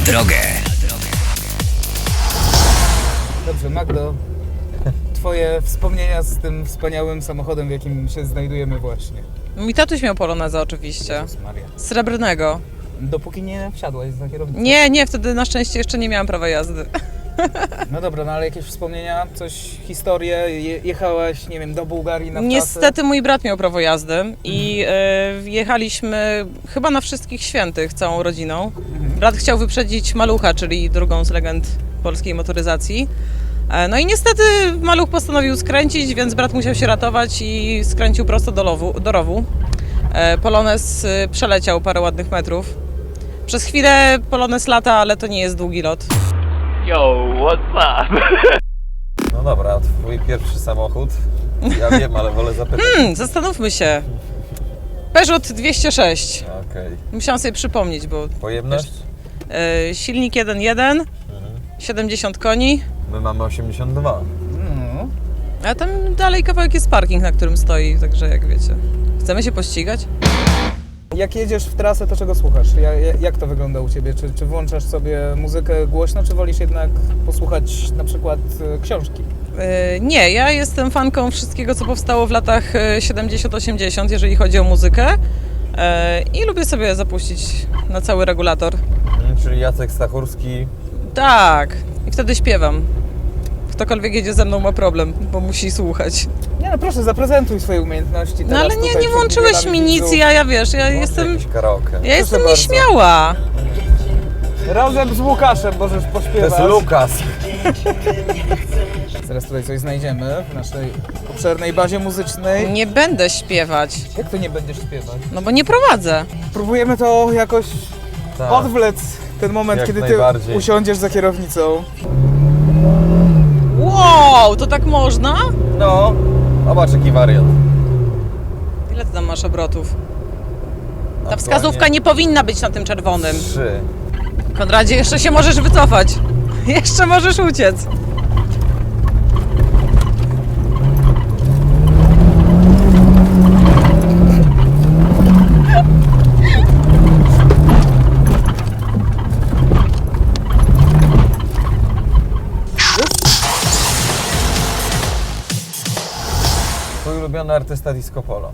Na drogę. Dobrze, Magdo, twoje wspomnienia z tym wspaniałym samochodem, w jakim się znajdujemy właśnie. Mój tatuś miał poloneza oczywiście. Jezus Maria. Srebrnego. Dopóki nie wsiadłaś za kierownicę. Nie, nie, wtedy na szczęście jeszcze nie miałam prawa jazdy. No dobra, no ale jakieś wspomnienia, coś, historię, je, jechałaś, nie wiem, do Bułgarii na wczasy? Niestety mój brat miał prawo jazdy i e, jechaliśmy chyba na wszystkich świętych całą rodziną. Brat chciał wyprzedzić Malucha, czyli drugą z legend polskiej motoryzacji. E, No i niestety Maluch postanowił skręcić, więc brat musiał się ratować i skręcił prosto do, lowu, do rowu. E, Polones y, przeleciał parę ładnych metrów. Przez chwilę Polones lata, ale to nie jest długi lot. Yo, what's up? No dobra, twój pierwszy samochód. Ja wiem, ale wolę zapytać. Hmm, zastanówmy się. Peugeot 206. Okej. Musiałam sobie przypomnieć, bo Pojemność? E, silnik 1.1, 70 koni, My mamy 82. No. a tam dalej kawałek jest parking, na którym stoi, także jak wiecie. Chcemy się pościgać? Jak jedziesz w trasę, to czego słuchasz? Ja, ja, jak to wygląda u Ciebie? Czy, czy włączasz sobie muzykę głośno, czy wolisz jednak posłuchać na przykład e, książki? E, nie, ja jestem fanką wszystkiego, co powstało w latach e, 70-80, jeżeli chodzi o muzykę. I lubię sobie zapuścić na cały regulator. Czyli Jacek Stachurski. Tak, i wtedy śpiewam. Ktokolwiek jedzie ze mną ma problem, bo musi słuchać. Nie no proszę, zaprezentuj swoje umiejętności No teraz ale nie, tutaj nie przed włączyłeś milionami mi nic, widzów. ja, ja wiesz, ja jestem, Jakiś karaoke. ja jestem bardzo. nieśmiała. Razem z Łukaszem możesz To pośpiewać. jest Lukas. Zaraz tutaj coś znajdziemy w naszej obszernej bazie muzycznej. Nie będę śpiewać, Jak to nie będziesz śpiewać? no bo nie prowadzę. Próbujemy to jakoś Tak. odwlec ten moment, Jak kiedy ty najbardziej. usiądziesz za kierownicą. Wow, to tak można? No, zobacz jaki wariant. Ile ty tam masz obrotów? Ta wskazówka nie powinna być na tym czerwonym. Trzy. Konradzie, jeszcze się możesz wycofać. Jeszcze możesz uciec. Ulubiony artysta disco polo.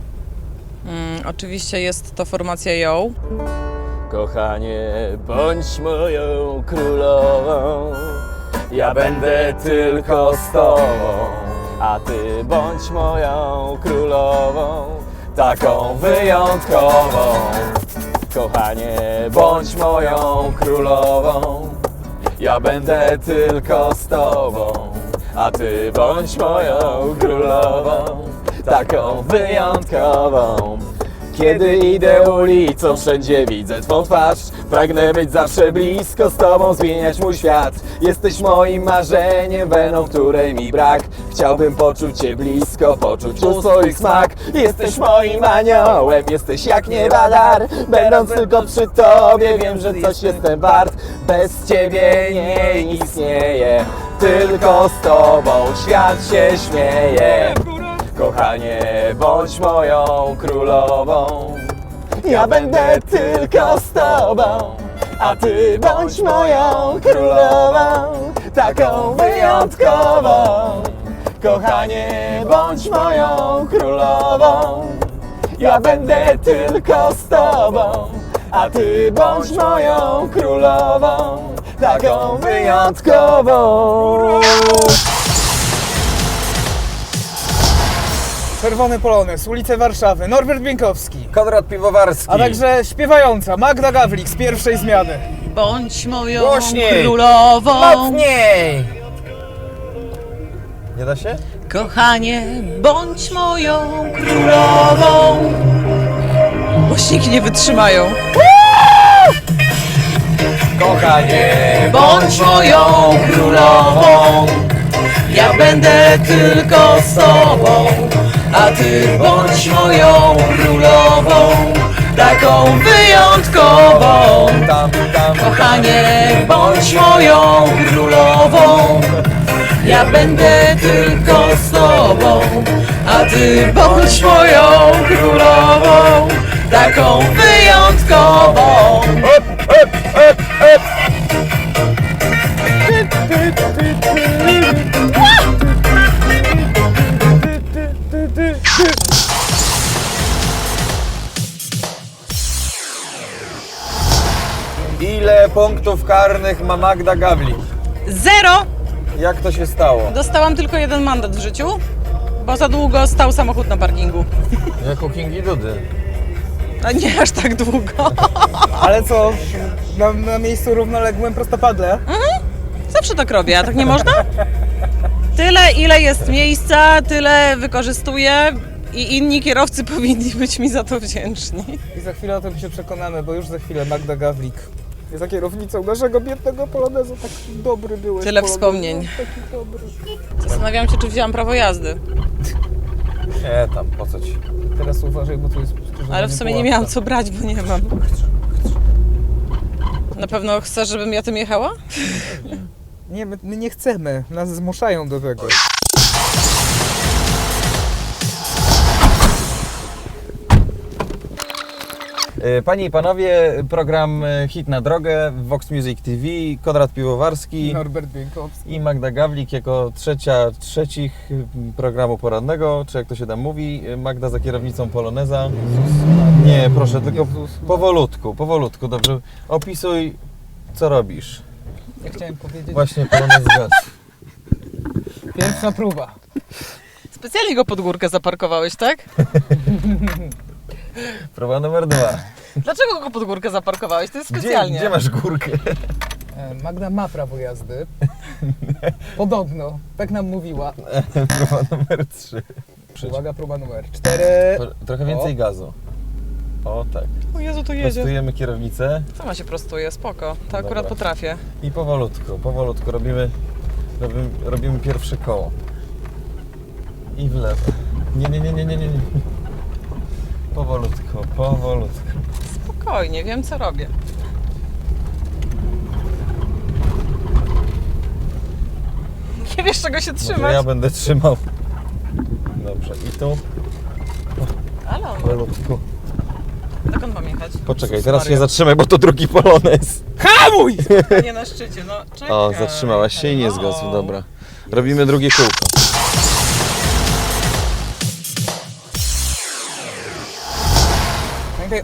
Mm, oczywiście jest to formacja Yo. Kochanie, bądź moją królową. Ja będę tylko z tobą, a ty bądź moją królową, taką wyjątkową. Kochanie, bądź moją królową. Ja będę tylko z tobą, a ty bądź moją królową, taką wyjątkową. Kiedy idę ulicą, wszędzie widzę Twą twarz. Pragnę być zawsze blisko z Tobą, zmieniać mój świat. Jesteś moim marzeniem, weną, której mi brak. Chciałbym poczuć Cię blisko, poczuć u swoich smak. Jesteś moim aniołem, jesteś jak nieba dar. Będąc tylko przy Tobie, wiem, że coś jestem wart. Bez Ciebie nie istnieje Tylko z Tobą świat się śmieje Kochanie, bądź moją królową. Ja będę tylko z tobą, a ty bądź moją królową, taką wyjątkową. Kochanie, bądź moją królową. Ja będę tylko z tobą, a ty bądź moją królową, taką wyjątkową. Czerwony Polones, ulice Warszawy, Norbert Bieńkowski. Konrad Piwowarski. A także śpiewająca Magda Gawlik z pierwszej zmiany. Bądź moją Głośniej. królową. Mocniej! Nie da się? Kochanie, bądź moją królową. Głośniki nie wytrzymają. Kochanie, Bądź moją królową. Ja będę tylko z tobą, ty bądź moją królową, taką wyjątkową. Kochanie, bądź moją królową. Ja będę tylko z tobą, a ty bądź moją królową, taką wyjątkową. Ile punktów karnych ma Magda Gawlik? Zero! Jak to się stało? Dostałam tylko jeden mandat w życiu, bo za długo stał samochód na parkingu. Jak u Kingi Dudy. A nie aż tak długo. Ale co, na, na miejscu równoległym prostopadle? Zawsze tak robię, a tak nie można? Tyle, ile jest miejsca, tyle wykorzystuję i inni kierowcy powinni być mi za to wdzięczni. I za chwilę o tym się przekonamy, bo już za chwilę Magda Gawlik za kierownicą naszego biednego Polonezu. Taki dobry byłeś. Tyle Polonezu, wspomnień. Taki dobry. Zastanawiam się, czy wzięłam prawo jazdy, Nie, tam, po co ci? Teraz uważaj, bo tu jest ale w sumie nie miałam co brać, bo nie mam. Na pewno chcesz, żebym ja tym jechała? Nie, my, my nie chcemy. Nas zmuszają do tego. Panie i panowie, program e, Hit na drogę w Vox Music TV, Konrad Piwowarski Norbert Bienkowski. i Magda Gawlik jako trzecia trzecich programu porannego, czy jak to się tam mówi, e, Magda za kierownicą Poloneza. Nie, proszę, tylko powolutku, powolutku, dobrze. Opisuj, co robisz. Ja chciałem powiedzieć, Właśnie Polonez gaz. pierwsza próba. Specjalnie go pod górkę zaparkowałeś, tak? Próba numer dwa. Dlaczego go pod górkę zaparkowałeś? To jest Gdzie, specjalnie. gdzie masz górkę? E, Magda ma prawo jazdy. Podobno. Tak nam mówiła. Próba numer trzy. Uwaga, próba numer cztery. Po- Trochę więcej O. gazu. O tak. O Jezu, to jedzie. Prostujemy kierownicę Sama się prostuje, spoko. To akurat Dobra. potrafię. i powolutku, powolutku robimy, robimy, robimy pierwsze koło. I w lewo. Nie, nie, nie, nie, nie, nie. nie. Powolutku, powolutku. Spokojnie, wiem co robię. Nie wiesz czego się Może trzymać. ja będę trzymał. Dobrze, i tu Ale on, powolutku. dokąd mam jechać? Poczekaj, teraz się Maria. zatrzymaj, bo to drugi polonez. Hamuj! Nie na szczycie, no czekaj. O, zatrzymałaś się i nie zgasł, dobra. Robimy drugie kółko.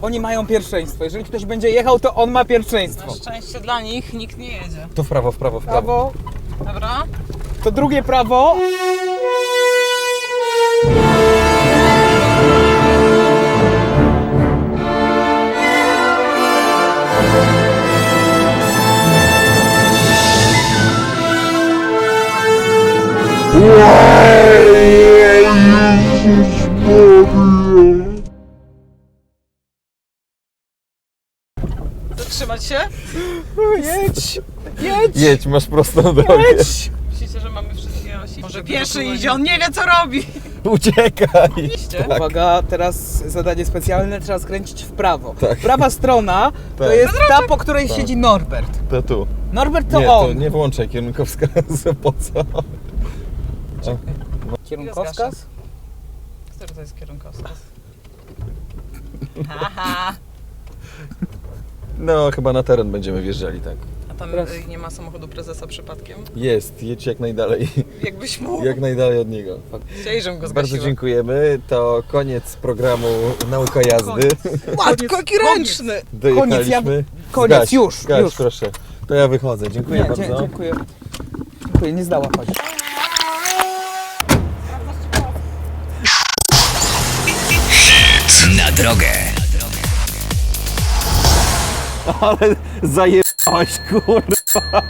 Oni mają pierwszeństwo. Jeżeli ktoś będzie jechał, to on ma pierwszeństwo. Na szczęście dla nich nikt nie jedzie. Tu w prawo, w prawo, w prawo. Prawo, Dobra? to drugie prawo. Zatrzymać się? Jedź! Jedź! Jedź, masz prostą drogę. Jedź! Myślicie, że mamy wszystkie osi? Może pieszy idzie, on nie wie co robi. Uciekaj! Tak. Uwaga, teraz zadanie specjalne, trzeba skręcić w prawo. Tak. Prawa strona to Tak. jest ta, po której siedzi Norbert. To tu. Norbert to nie, on. to nie włączaj kierunkowskazu, po co? Kierunkowskaz? Który to jest kierunkowskaz? Haha. No, chyba na teren będziemy wjeżdżali, tak. A tam Teraz. y, nie ma samochodu prezesa przypadkiem? Jest, jedź jak najdalej, Jakbyś mógł. jak najdalej od niego. Chcieli, żebym go Bardzo zgasiła. dziękujemy. To koniec programu Nauka Jazdy. Matko, jaki ręczny! Dojechaliśmy. ja- koniec, Zgaś, już, zgaś, już. proszę. To ja wychodzę. Dziękuję Nie, bardzo. dzie- dziękuję. Dziękuję, nie zdała chodź. Na drogę. Ale zajebałeś, kurwa.